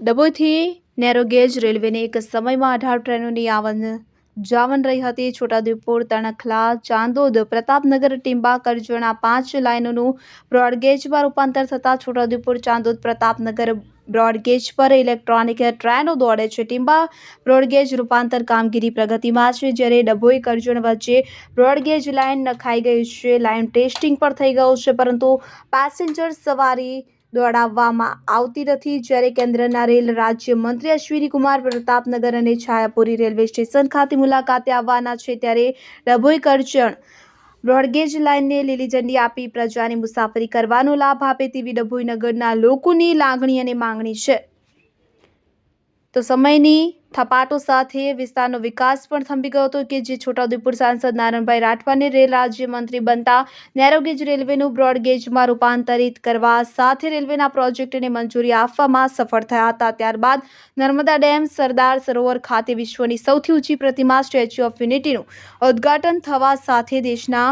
ડભોઈથી narrow gauge રેલવેની એક સમયમાં અઢાર ટ્રેનોની આવન જાવન રહી હતી. છોટાઉદેપુર, તણખલા, ચાંદોદ, પ્રતાપનગર, ટીંબા, કરજણ પાંચ લાઇનોનું બ્રોડગેજમાં રૂપાંતર થતાં છોટાઉદેપુર, ચાંદોદ, પ્રતાપનગર બ્રોડગેજ પર ઇલેક્ટ્રોનિક ટ્રેનો દોડે છે. ટીંબા બ્રોડગેજ રૂપાંતર કામગીરી પ્રગતિમાં છે, જ્યારે ડભોઈ, કરજણ વચ્ચે બ્રોડગેજ લાઇન નખાઈ ગઈ છે. લાઇન ટેસ્ટિંગ પણ થઈ ગયું છે, પરંતુ પેસેન્જર સવારી દોડાવવામાં આવતી નથી. જ્યારે કેન્દ્રના રેલ રાજ્યમંત્રી અશ્વિની કુમાર પ્રતાપનગર અને છાયાપુરી રેલવે સ્ટેશન ખાતે મુલાકાતે આવવાના છે, ત્યારે ડભોઈ કરજણ બ્રોડગેજ લાઇનને લીલી ઝંડી આપી પ્રજાની મુસાફરી કરવાનો લાભ આપે તેવી ડભોઈ નગરના લોકોની લાગણી અને માંગણી છે. તો સમયની થપાટો સાથે વિસ્તારનો વિકાસ પણ થંભી ગયો હતો કે જે છોટાઉદેપુર સાંસદ નારણભાઈ રાઠવાને રેલ રાજ્યમંત્રી બનતા નેરોગેજ રેલવેનું બ્રોડગેજમાં રૂપાંતરિત કરવા સાથે રેલવેના પ્રોજેક્ટને મંજૂરી આપવામાં સફળ થયા હતા. ત્યારબાદ નર્મદા ડેમ, સરદાર સરોવર ખાતે વિશ્વની સૌથી ઊંચી પ્રતિમા સ્ટેચ્યુ ઓફ યુનિટીનું ઉદ્ઘાટન થવા સાથે દેશના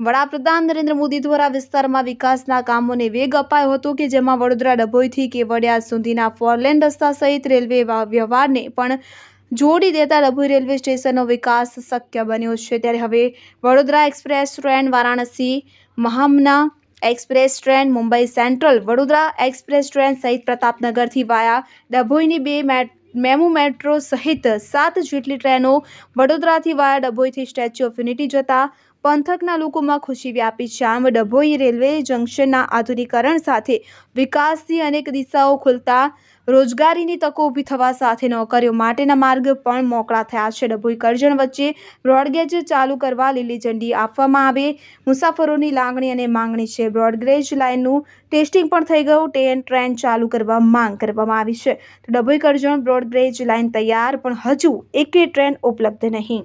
વડાપ્રધાન નરેન્દ્ર મોદી દ્વારા વિસ્તારમાં વિકાસના કામોને વેગ અપાયો હતો કે જેમાં વડોદરા ડભોઈથી કેવડિયા સુધીના ફોરલેન રસ્તા સહિત રેલવે વ્યવહારને પણ જોડી દેતા ડભોઈ રેલવે સ્ટેશનનો વિકાસ શક્ય બન્યો છે. ત્યારે હવે Vadodara express train, Varanasi, Mahamana express train, Mumbai central, Vadodara express train સહિત પ્રતાપનગરથી વાયા ડભોઈની બે મેટ, મેમુ મેટ્રો સહિત સાત જેટલી ટ્રેનો વડોદરાથી વાયા ડભોઈથી સ્ટેચ્યુ ઓફ યુનિટી જતા પંથકના લોકોમાં ખુશી વ્યાપી છે આમ ડભોઈ રેલવે જંકશનના આધુનિકરણ સાથે વિકાસની અનેક દિશાઓ ખુલતા રોજગારીની તકો ઊભી થવા સાથે નોકરીઓ માટેના માર્ગ પણ મોકળા થયા છે. ડભોઈ કરજણ વચ્ચે બ્રોડગેજ ચાલુ કરવા લીલી ઝંડી આપવામાં આવે. મુસાફરોની લાગણી અને માંગણી છે. બ્રોડગેજ લાઇનનું ટેસ્ટિંગ પણ થઈ ગયું. ટ્રેન ટ્રેન ચાલુ કરવા માંગ કરવામાં આવી છે. તો ડભોઈ કરજણ બ્રોડગેજ લાઇન તૈયાર, પણ હજુ એકે ટ્રેન ઉપલબ્ધ નહીં.